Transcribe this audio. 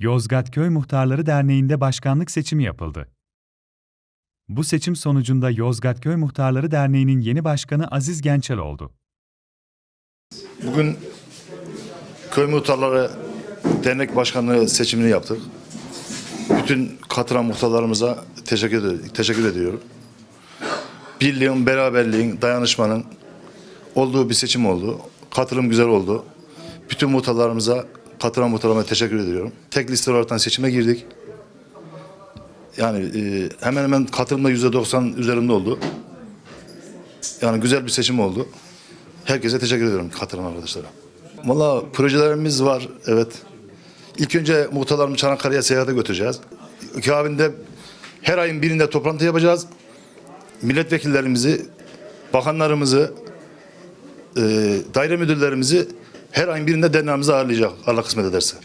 Yozgat Köy Muhtarları Derneği'nde başkanlık seçimi yapıldı. Bu seçim sonucunda Yozgat Köy Muhtarları Derneği'nin yeni başkanı Aziz Gençel oldu. Bugün köy muhtarları dernek başkanlığı seçimini yaptık. Bütün katılan muhtarlarımıza teşekkür, ed- teşekkür ediyorum. Birliğin, beraberliğin, dayanışmanın olduğu bir seçim oldu. Katılım güzel oldu. Bütün muhtarlarımıza, katılan muhtarlarıma teşekkür ediyorum. Tek liste olarak seçime girdik. Yani e, hemen hemen katılımda yüzde doksan üzerinde oldu. Yani güzel bir seçim oldu. Herkese teşekkür ediyorum katılan arkadaşlara. Valla projelerimiz var evet. İlk önce muhtarlarımı Çanakkale'ye seyahate götüreceğiz. Akabinde her ayın birinde toplantı yapacağız. Milletvekillerimizi, bakanlarımızı, e, daire müdürlerimizi her ayın birinde derneğimize ağırlayacak Allah kısmet ederse.